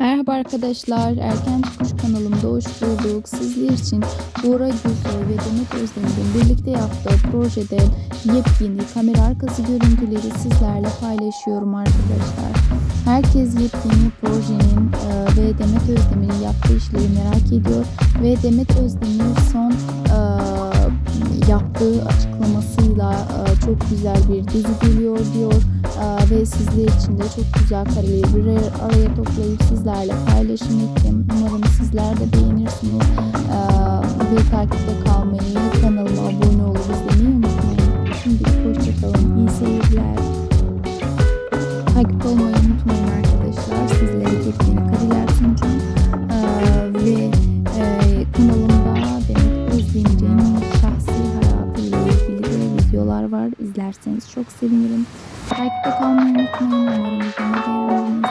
Merhaba arkadaşlar, Erken Çıkış kanalımda hoş bulduk. Sizler için Bora Gülsoy ve Demet Özdemir'in birlikte yaptığı projede yepyeni kamera arkası görüntüleri sizlerle paylaşıyorum arkadaşlar. Herkes yepyeni projenin e, ve Demet Özdemir'in yaptığı işleri merak ediyor ve Demet Özdemir son e, yaptığı açıklamasıyla e, çok güzel bir dizi geliyor diyor ve sizler için de çok güzel kareleri bir araya toplayıp sizlerle paylaşım Umarım sizler de beğenirsiniz. Ve takipte kalmayı, kanalıma abone olup izlemeyi unutmayın. Şimdi hoşçakalın. İyi seyirler. Takip olmayı kadar izlerseniz çok sevinirim. Takipte kalmayı unutmayın. Umarım videomu beğendiğiniz